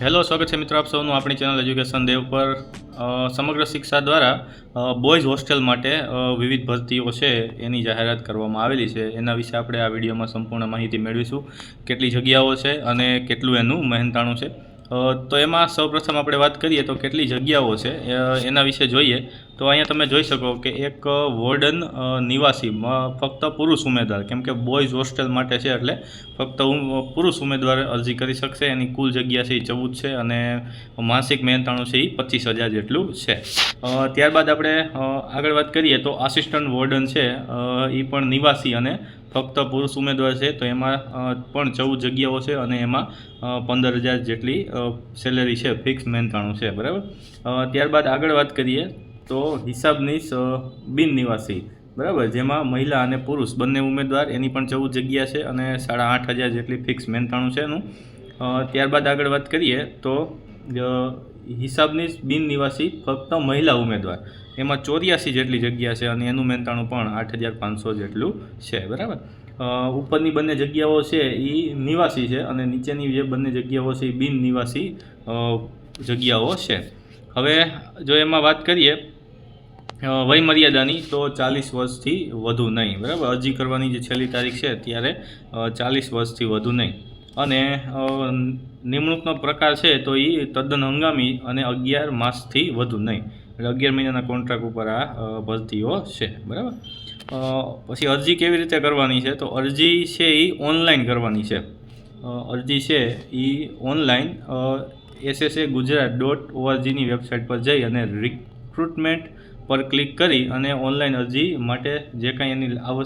Hello, સ્વાગત છે મિત્રો આપ સૌનું આપણી ચેનલ એજ્યુકેશન દેવ પર. સમગ્ર શિક્ષા દ્વારા બોયઝ હોસ્ટેલ માટે વિવિધ ભરતીઓ છે એની જાહેરાત કરવામાં આવેલી છે. એના વિશે આપણે આ વિડીયોમાં સંપૂર્ણ માહિતી મેળવીશું. કેટલી જગ્યાઓ છે અને કેટલું એનું મહેનતાણું છે. તો એમાં સૌપ્રથમ આપણે વાત કરીએ તો કેટલી જગ્યાઓ છે એના વિશે જોઈએ. તો અહીંયા તમે જોઈ શકો કે એક વોર્ડન નિવાસી ફક્ત પુરુષ ઉમેદવાર, કેમ કે બોયઝ હોસ્ટેલ માટે છે એટલે ફક્ત પુરુષ ઉમેદવાર અરજી કરી શકશે. એની કુલ જગ્યા છે એ ચૌદ છે અને માસિક મહેનતાણું છે એ પચીસ હજાર જેટલું છે. ત્યારબાદ આપણે આગળ વાત કરીએ તો આસિસ્ટન્ટ વોર્ડન છે એ પણ નિવાસી અને ફક્ત પુરુષ ઉમેદવાર છે, તો એમાં પણ ચૌદ જગ્યાઓ છે અને એમાં પંદર હજાર જેટલી સેલેરી છે ફિક્સ મહેનતાણું છે, બરાબર? ત્યારબાદ આગળ વાત કરીએ, તો હિસાબનીશ બિન નિવાસી બરાબર? જેમાં મહિલા અને પુરુષ, બંને ઉમેદવાર, એની પણ ચૌદ જગ્યા છે અને સાડા આઠ હજાર જેટલી ફિક્સ મહેનતાણું છે એનું. ત્યારબાદ આગળ વાત કરીએ, તો અ, હિસાબનીશ બિન નિવાસી ફક્ત મહિલા ઉમેદવાર. એમાં ચોર્યાસી જેટલી જગ્યા છે અને એનું મહેનતાણું પણ આઠ હજાર પાંચસો જેટલું છે બરાબર? ઉપરની બંને જગ્યાઓ છે એ નિવાસી છે અને નીચેની જે બંને જગ્યાઓ છે એ બિન નિવાસી જગ્યાઓ છે. હવે જો એમાં વાત કરીએ વય મર્યાદાની તો ચાલીસ વર્ષથી વધુ નહીં બરાબર? અરજી કરવાની જે છેલ્લી તારીખ છે ત્યારે ચાલીસ વર્ષથી વધુ નહીં. અને નિમણૂકનો પ્રકાર છે તો એ તદ્દન હંગામી અને અગિયાર માસથી વધુ નહીં. એટલે અગિયાર મહિનાના કોન્ટ્રાક્ટ ઉપર આ ભરતીઓ છે. બરાબર? પછી અરજી કેવી રીતે કરવાની છે? તો અરજી છે એ ઓનલાઈન કરવાની છે. અરજી છે એ ઓનલાઈન એસએસએ ગુજરાત ડોટ ઓઆરજીની વેબસાઇટ પર જઈ અને રિક્રુટમેન્ટ પર ક્લિક કરી અને ઓનલાઈન અરજી માટે જે કાંઈ એની અ,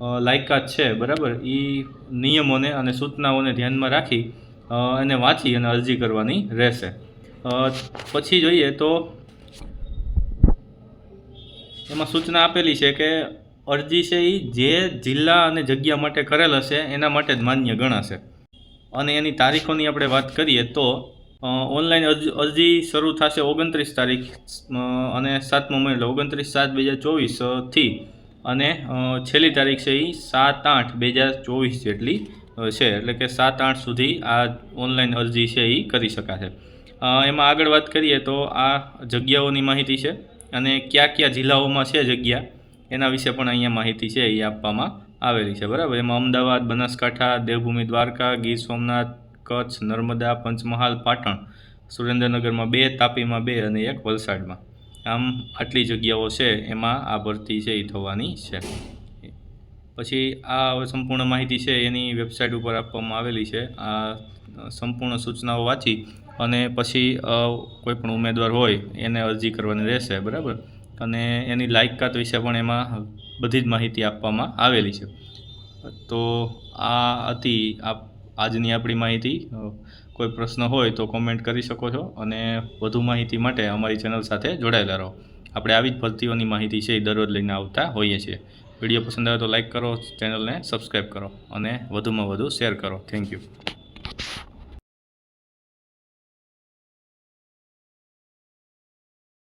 લાયકાત છે, બરાબર? એ નિયમોને અને સૂચનાઓને ધ્યાનમાં રાખી એને વાંચી અને અરજી કરવાની રહેશે. પછી જોઈએ તો એમાં સૂચના આપેલી છે કે અરજી છે એ જે જિલ્લા અને જગ્યા માટે કરેલ હશે, એના માટે જ માન્ય ગણાશે. અને એની તારીખોની આપણે વાત કરીએ તો ઓનલાઈન અરજી શરૂ થશે ઓગણત્રીસ તારીખ અને સાતમો મહિનો ઓગણત્રીસ સાત બે હજાર ચોવીસથી અને છેલ્લી તારીખ છે એ સાત આઠ બે હજાર ચોવીસ જેટલી છે. એટલે કે સાત આઠ સુધી આ ઓનલાઈન અરજી છે એ કરી શકાશે. એમાં આગળ વાત કરીએ તો આ જગ્યાઓની માહિતી છે અને કયા કયા જિલ્લાઓમાં છે જગ્યા, એના વિશે પણ અહીંયા માહિતી છે એ આપવામાં આવેલી છે. બરાબર? એમાં અમદાવાદ, બનાસકાંઠા, દેવભૂમિ, દ્વારકા, ગીર સોમનાથ, કચ્છ, નર્મદા, પંચમહાલ, પાટણ, સુરેન્દ્રનગરમાં બે, તાપીમાં બે અને એક વલસાડમાં. આમ આટલી જગ્યાઓ છે, એમાં આ ભરતી છે એ થવાની છે. પછી આ સંપૂર્ણ માહિતી છે એની વેબસાઇટ ઉપર આપવામાં આવેલી છે. આ સંપૂર્ણ સૂચનાઓ વાંચી અને પછી કોઈ પણ ઉમેદવાર હોય એને અરજી કરવાની રહેશે, બરાબર? અને એની લાયકાત વિશે પણ એમાં બધી જ માહિતી આપવામાં આવેલી છે. તો આ હતી આપ આજની આપણી માહિતી. કોઈ પ્રશ્ન હોય તો કોમેન્ટ કરી શકો છો અને વધુ માહિતી માટે અમારી ચેનલ સાથે જોડાયેલા રહો. આપણે આવી જ ભરતીઓની માહિતી છે એ દરરોજ લઈને આવતા હોઈએ છીએ. વીડિયો પસંદ આવે તો લાઇક કરો, ચેનલને સબસ્ક્રાઈબ કરો અને વધુમાં વધુ શેર કરો. Thank you